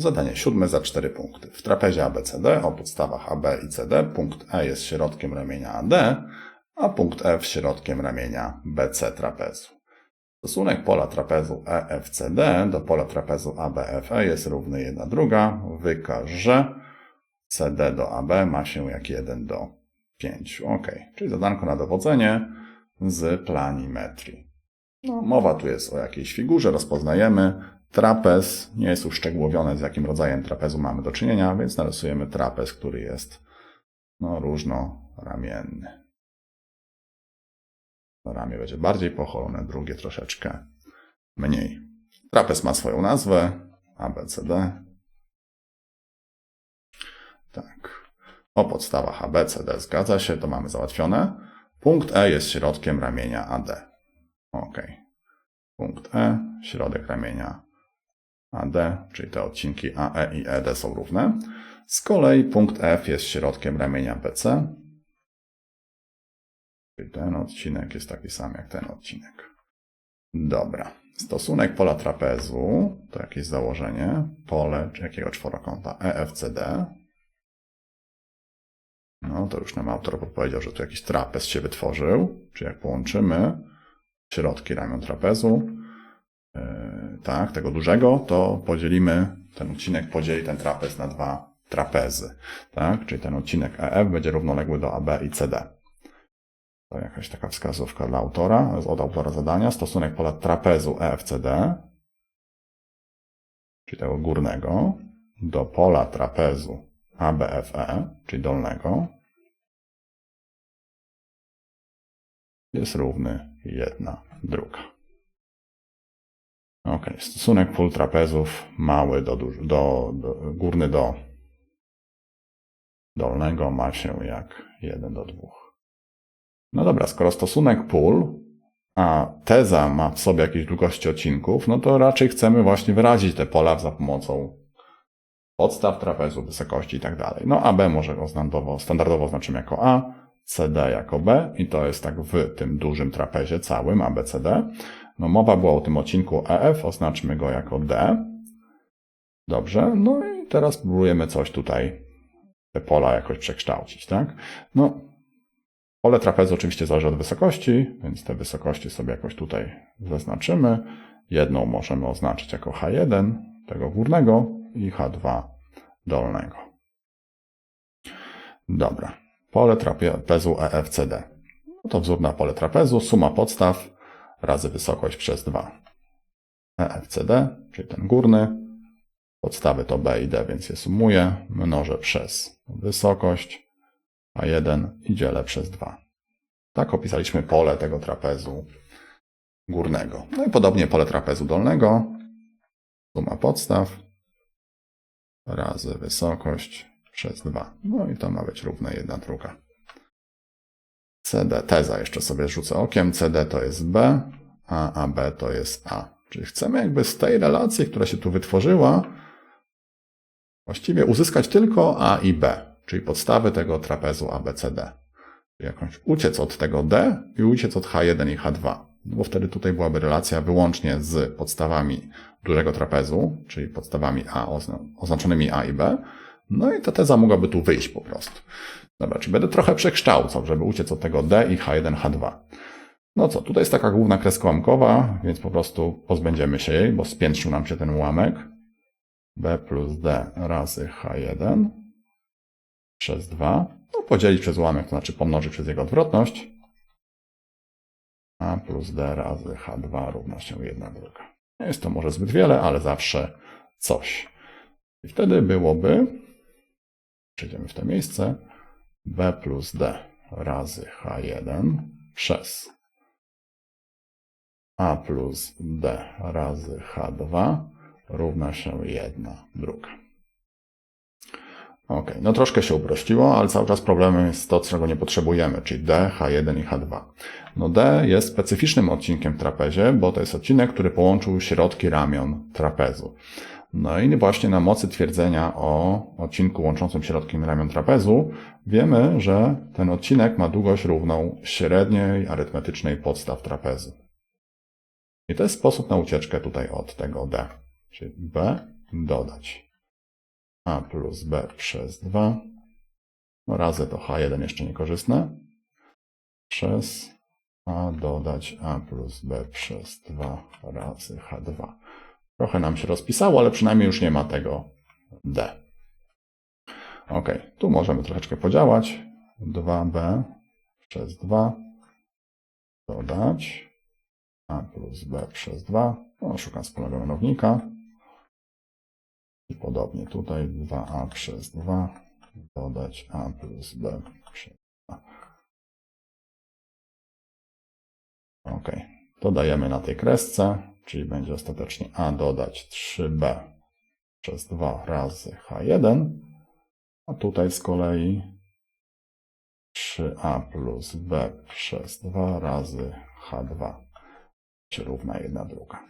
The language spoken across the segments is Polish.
Zadanie siódme za 4 punkty. W trapezie ABCD o podstawach AB i CD punkt E jest środkiem ramienia AD, a punkt F środkiem ramienia BC trapezu. Stosunek pola trapezu EFCD do pola trapezu ABFE jest równy 1 druga. Wykaż, że CD do AB ma się jak 1 do 5. Ok, czyli zadanko na dowodzenie z planimetrii. No, mowa tu jest o jakiejś figurze, rozpoznajemy. Trapez nie jest uszczegółowione, z jakim rodzajem trapezu mamy do czynienia, więc narysujemy trapez, który jest no, różnoramienny. Ramię będzie bardziej pocholone, drugie troszeczkę mniej. Trapez ma swoją nazwę ABCD. Tak. O podstawach ABCD zgadza się, to mamy załatwione. Punkt E jest środkiem ramienia AD. OK. Punkt E, środek ramienia AD, czyli te odcinki AE i ED są równe. Z kolei punkt F jest środkiem ramienia BC. Czyli ten odcinek jest taki sam jak ten odcinek. Dobra. Stosunek pola trapezu to jakieś założenie. Pole jakiego czworokąta EFCD. No to już nam autor podpowiedział, że tu jakiś trapez się wytworzył. Czyli jak połączymy środki ramion trapezu, tak, tego dużego, to podzielimy, ten odcinek podzieli ten trapez na dwa trapezy, tak, czyli ten odcinek EF będzie równoległy do AB i CD. To jakaś taka wskazówka dla autora, od autora zadania, stosunek pola trapezu EFCD, czyli tego górnego, do pola trapezu ABFE, czyli dolnego, jest równy 1 druga. Ok, stosunek pól trapezów mały do, duży, do, do górny do dolnego ma się jak 1 do 2. No dobra, skoro stosunek pól, a teza ma w sobie jakieś długości odcinków, no to raczej chcemy właśnie wyrazić te pola za pomocą podstaw trapezu, wysokości i tak dalej. No AB może standardowo, standardowo znaczymy jako A, CD jako B i to jest tak w tym dużym trapezie całym ABCD. No mowa była o tym odcinku EF, oznaczmy go jako D. Dobrze, no i teraz próbujemy coś tutaj, te pola jakoś przekształcić, tak? No, pole trapezu oczywiście zależy od wysokości, więc te wysokości sobie jakoś tutaj zaznaczymy. Jedną możemy oznaczyć jako H1, tego górnego i H2 dolnego. Dobra. Pole trapezu EFCD. No to wzór na pole trapezu, suma podstaw razy wysokość przez 2. EFCD, czyli ten górny, podstawy to B i D, więc je sumuję, mnożę przez wysokość, a 1 i dzielę przez 2. Tak opisaliśmy pole tego trapezu górnego. No i podobnie pole trapezu dolnego, suma podstaw razy wysokość przez 2. No i to ma być równe 1 druga. CD, teza jeszcze sobie rzucę okiem. CD to jest B, a AB to jest A. Czyli chcemy jakby z tej relacji, która się tu wytworzyła, właściwie uzyskać tylko A i B, czyli podstawy tego trapezu ABCD. Czyli jakąś uciec od tego D i uciec od H1 i H2. No bo wtedy tutaj byłaby relacja wyłącznie z podstawami dużego trapezu, czyli podstawami A oznaczonymi A i B, no i ta teza mogłaby tu wyjść po prostu. Dobra, czyli będę trochę przekształcał, żeby uciec od tego D i H1, H2. No co, tutaj jest taka główna kreska więc po prostu pozbędziemy się jej, bo spiętrzył nam się ten ułamek. B plus D razy H1 przez 2. No podzielić przez ułamek, to znaczy pomnożyć przez jego odwrotność. A plus D razy H2 równa się 1 druga. Nie jest to może zbyt wiele, ale zawsze coś. I wtedy byłoby przejdziemy w to miejsce, b plus d razy h1 przez a plus d razy h2 równa się 1 druga. Ok, no troszkę się uprościło, ale cały czas problemem jest to, czego nie potrzebujemy, czyli D, H1 i H2. No D jest specyficznym odcinkiem w trapezie, bo to jest odcinek, który połączył środki ramion trapezu. No i właśnie na mocy twierdzenia o odcinku łączącym środkiem ramion trapezu wiemy, że ten odcinek ma długość równą średniej arytmetycznej podstaw trapezu. I to jest sposób na ucieczkę tutaj od tego D, czyli B dodać a plus b przez 2 no razy to h1 jeszcze niekorzystne przez a dodać a plus b przez 2 razy h2. Trochę nam się rozpisało, ale przynajmniej już nie ma tego d. Ok, tu możemy troszeczkę podziałać. 2b przez 2 dodać a plus b przez 2. No, szukam wspólnego mianownika. I podobnie tutaj 2a przez 2 dodać a plus b przez 2. Ok, to dajemy na tej kresce, czyli będzie ostatecznie a dodać 3b przez 2 razy h1, a tutaj z kolei 3a plus b przez 2 razy h2 się równa jedna druga.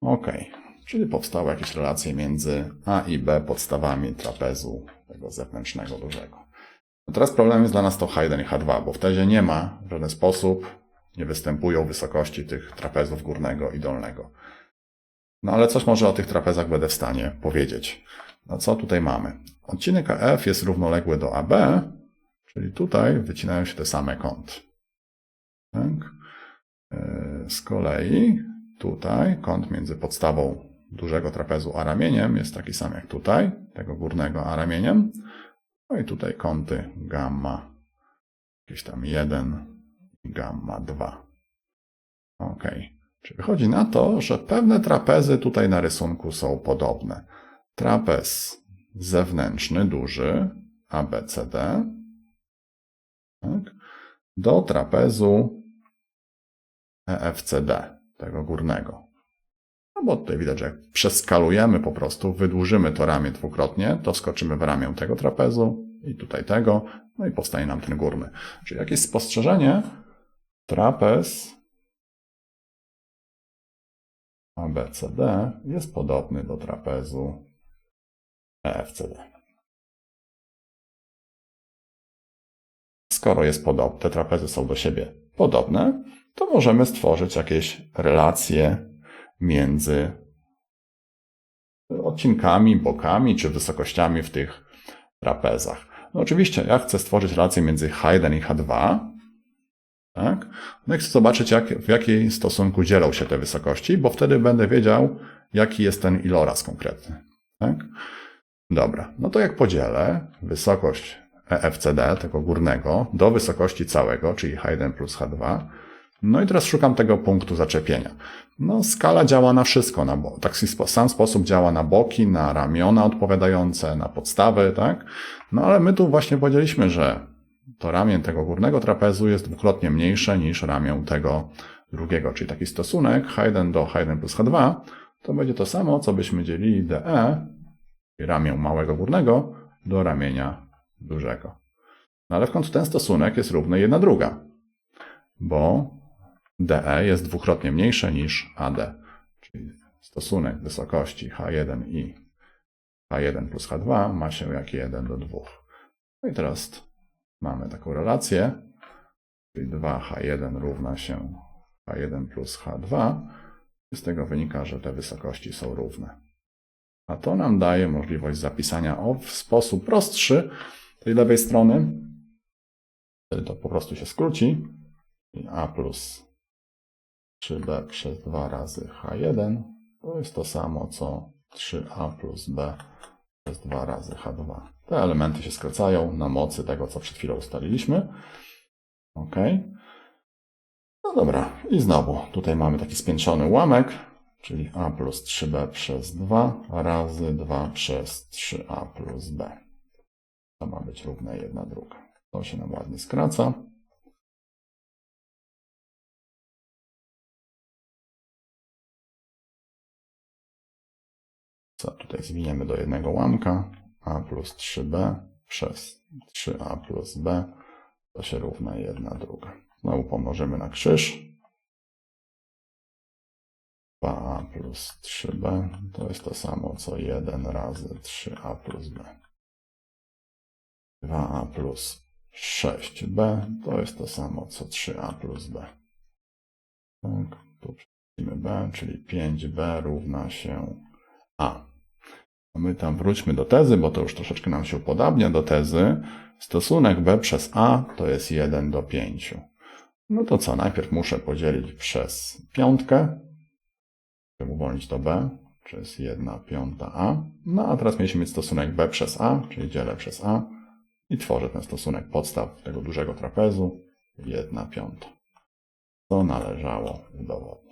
Ok, czyli powstały jakieś relacje między a i b podstawami trapezu tego zewnętrznego dużego. No teraz problem jest dla nas to H1 i H2, bo w tezie nie ma w żaden sposób, nie występują wysokości tych trapezów górnego i dolnego. No ale coś może o tych trapezach będę w stanie powiedzieć. No co tutaj mamy? Odcinek AF jest równoległy do AB, czyli tutaj wycinają się te same kąty. Tak? E, Z kolei tutaj kąt między podstawą dużego trapezu a ramieniem jest taki sam jak tutaj, tego górnego a ramieniem. No i tutaj kąty gamma, jakieś tam 1 i gamma 2. Ok. Czyli wychodzi na to, że pewne trapezy tutaj na rysunku są podobne. Trapez zewnętrzny, duży, ABCD, tak, do trapezu EFCD, tego górnego. No bo tutaj widać, że jak przeskalujemy po prostu, wydłużymy to ramię dwukrotnie, to wskoczymy w ramię tego trapezu i tutaj tego, no i powstanie nam ten górny. Czyli jakieś spostrzeżenie, trapez ABCD jest podobny do trapezu EFCD. Skoro jest podobny, te trapezy są do siebie podobne, to możemy stworzyć jakieś relacje między odcinkami, bokami czy wysokościami w tych trapezach. No oczywiście, ja chcę stworzyć relację między H1 i H2. Tak? No i chcę zobaczyć, jak, w jakiej stosunku dzielą się te wysokości, bo wtedy będę wiedział, jaki jest ten iloraz konkretny. Tak? Dobra, no to jak podzielę wysokość EFCD, tego górnego, do wysokości całego, czyli H1 plus H2, no i teraz szukam tego punktu zaczepienia. No, skala działa na wszystko. Na bo- tak sam sposób działa na boki, na ramiona odpowiadające, na podstawy, tak? No ale my tu właśnie powiedzieliśmy, że to ramię tego górnego trapezu jest dwukrotnie mniejsze niż ramię tego drugiego, czyli taki stosunek H1 do H1 plus H2 to będzie to samo, co byśmy dzielili DE, czyli ramię małego górnego, do ramienia dużego. No ale w końcu ten stosunek jest równy 1 druga, bo DE jest dwukrotnie mniejsze niż AD, czyli stosunek wysokości H1 i H1 plus H2 ma się jak 1 do 2. No i teraz mamy taką relację, czyli 2H1 równa się H1 plus H2. Z tego wynika, że te wysokości są równe. A to nam daje możliwość zapisania o w sposób prostszy tej lewej strony. Wtedy to po prostu się skróci. A plus 3b przez 2 razy h1 to jest to samo co 3a plus b przez 2 razy h2. Te elementy się skracają na mocy tego, co przed chwilą ustaliliśmy. Ok. No dobra, i znowu tutaj mamy taki spiętrzony ułamek, czyli a plus 3b przez 2 razy 2 przez 3a plus b. To ma być równe jedna druga. To się nam ładnie skraca. Co tutaj zwiniemy do jednego łamka. a plus 3b przez 3a plus b to się równa jedna druga. Znowu pomnożymy na krzyż. 2a plus 3b to jest to samo co 1 razy 3a plus b. 2a plus 6b to jest to samo co 3a plus b. Tak, tu przechodzimy b, czyli 5b równa się a. My tam wróćmy do tezy, bo to już troszeczkę nam się upodabnia do tezy. Stosunek b przez a to jest 1 do 5. No to co, najpierw muszę podzielić przez piątkę, żeby uwolnić to b, jest 1 piąta a. No a teraz mieliśmy mieć stosunek b przez a, czyli dzielę przez a i tworzę ten stosunek podstaw tego dużego trapezu 1 piąta. To należało udowodnić.